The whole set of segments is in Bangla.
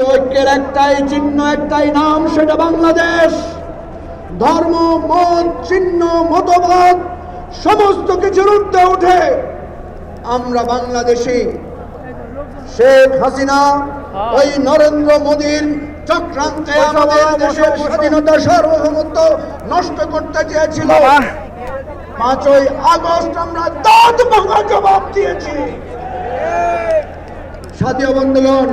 ঐক্যের একটাই চিহ্ন একটাই নাম সেটা বাংলাদেশ। ধর্ম মত চিহ্ন মতবাদ সমস্ত কিছুর ঊর্ধ্বে উঠে আমরা বাংলাদেশি। শেখ হাসিনা ওই নরেন্দ্র মোদীর চক্রান্তে আমাদের দেশের স্বাধীনতা সার্বভৌমত্ব নষ্ট করতে চেয়েছিল। পাঁচই আগস্ট আমরা দাঁত ভাঙা জবাব দিয়েছি। সাথীয় বন্ধুগণ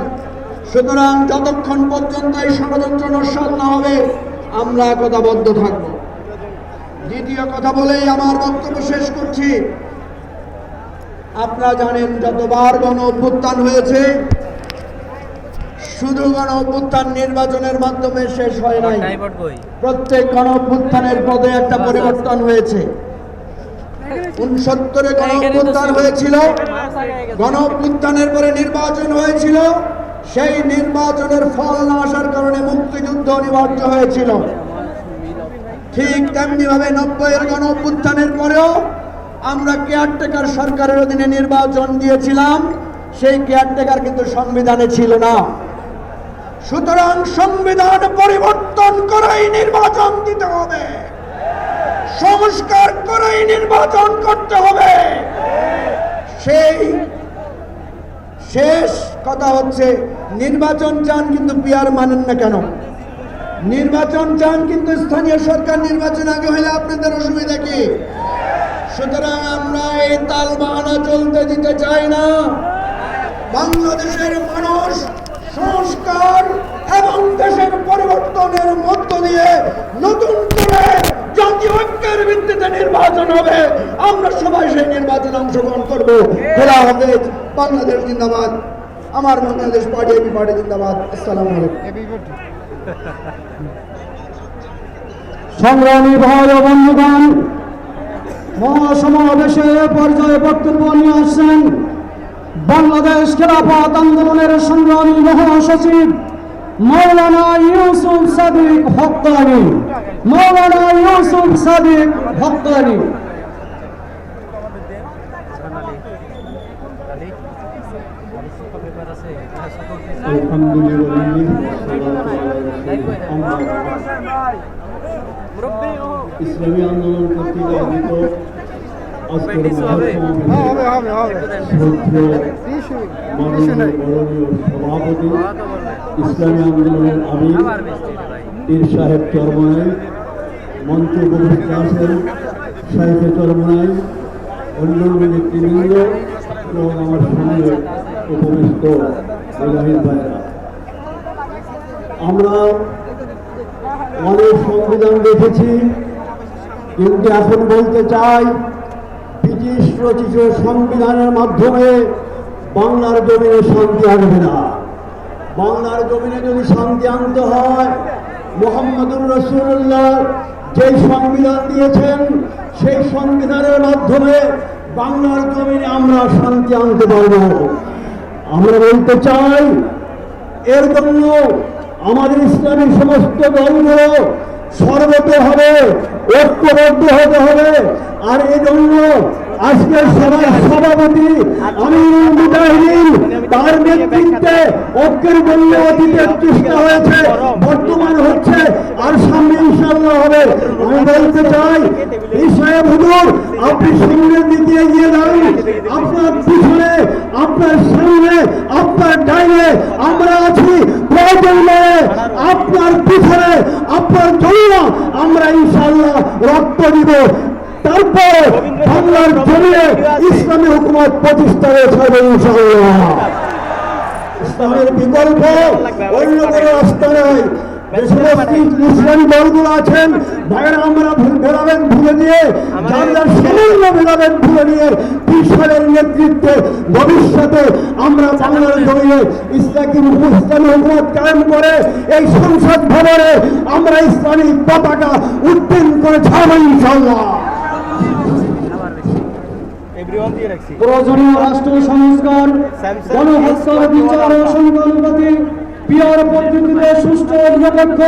সুতরাং যতক্ষণ পর্যন্ত এই ষড়যন্ত্র নস্বাত না হবে আমরা একতাবদ্ধ থাকব। দ্বিতীয় কথা বলেই আমার বক্তব্য শেষ করছি। আপনারা জানেন যতবার গণ অভ্যুত্থান হয়েছে শুধু গণ অভ্যুত্থান নির্বাচনের মাধ্যমে শেষ হয় নাই। প্রত্যেক গণ অভ্যুত্থানের পদে একটা পরিবর্তন হয়েছে। উনসত্তরে গণ অভ্যুত্থান হয়েছিল গণ অভ্যুত্থানের পরে নির্বাচন হয়েছিল সেই নির্বাচনের ফল না আসার কারণে মুক্তিযুদ্ধ অনিবার্য হয়েছিল। ঠিক তেমনি ভাবে নব্বইয়ের গণ অভ্যুত্থানের পরেও আমরা কেয়ারটেকার সরকারের অধীনে নির্বাচন দিয়েছিলাম, সেই কেয়ারটেকার কিন্তু সংবিধানে ছিল না। সুতরাং সংবিধান পরিবর্তন করেই নির্বাচন দিতে হবে। সংস্কার করেই নির্বাচন করতে হবে। সেই শেষ কথা হচ্ছে নির্বাচন চান কিন্তু পিয়ার মানেন না কেন? নির্বাচন চান কিন্তু স্থানীয় সরকার নির্বাচন আগে হলে আপনাদের অসুবিধা কি? সুতরাং আমরা এই তাল বাহানা চলতে দিতে চাই না। বাংলাদেশের মানুষ সংস্কার এবং দেশের পরিবর্তনের মধ্য দিয়ে নতুন করে জাতীয় ঐক্যের ভিত্তিতে নির্বাচন হবে। আমরা সবাই সেই নির্বাচনে অংশগ্রহণ করব। বাংলাদেশ জিন্দাবাদ। আমার বাংলাদেশ পার্টি এবি পার্টি জিন্দাবাদ আসসালামু আলাইকুম। সংগ্রামী ভাই ও বন্ধুগণ মহাসমাবেশে পর্যায়ে বক্তব্য নিয়ে আসছেন বাংলাদেশ খেলাফত আন্দোলনের সংগ্রামী মহাসচিব মৌলানা ইউসুফ সাদিক হক্কানি মৌলানা ইউসুফ সাদিক হক্কানি ইসলামী আন্দোলন কর্তৃক আয়োজিত আজকের সভাপতি ইসলামী আন্দোলনের আমির পীর সাহেব চরমায় মঞ্চ উপস্থিত আছেন সাহেবে চরমায় অন্যান্য নেতৃবৃন্দ এবং আমার সঙ্গে উপবিষ্ট আমরা অনেক সংবিধান দেখেছি, কিন্তু এখন বলতে চাই, ব্রিটিশ রচিত সংবিধানের মাধ্যমে বাংলার জমিনে শান্তি আসবে না। বাংলার জমিনে যদি শান্তি আনতে হয়, মোহাম্মদুর রসুল্লাহ যেই সংবিধান দিয়েছেন, সেই সংবিধানের মাধ্যমে বাংলার জমিনে আমরা শান্তি আনতে পারব। আমরা বলতে চাই, এর জন্য আমাদের ইসলামী সমস্ত দলগুলো সর্বতভাবে ঐক্যবদ্ধ হতে হবে। আর এই জন্য আজকের সভার সভাপতি তার নেতৃত্বে ঐক্যের জন্য অতীতের চেষ্টা হয়েছে, বর্তমান হচ্ছে, আর সামনে ইনশাল্লাহ হবে। আমি বলতে চাই, এই সাহেব হুজুর আপনি সামনের দিকে এগিয়ে যান, আপনার পিছনে, আপনার সামনে, আপনার ডাইনে আমরা আছি আপনার পিছনে, আপনার জন্য আমরা ইনশাল্লাহ রক্ত দিব। তারপর বাংলার জমিয়ে ইসলামী হুকুমত প্রতিষ্ঠা হয়েছে ইসলামের বিকল্প অন্য কোনো রাস্তা দলগুলো আছেন নেতৃত্বে ভবিষ্যতে আমরা বাংলার জমিয়ে ইসলামী ইসলামী হুকুমত কায়েম করে এই সংসদ ভবনে আমরা ইসলামী পতাকা উত্তীর্ণ করে ছাড়বো ইনশাল্লাহ প্রয়োজনীয় রাষ্ট্র সংস্কার গণহত্যার বিচার ও সংখ্যানুপাতি পিয়ার পদ্ধতিতে সুষ্ঠু নিরপেক্ষ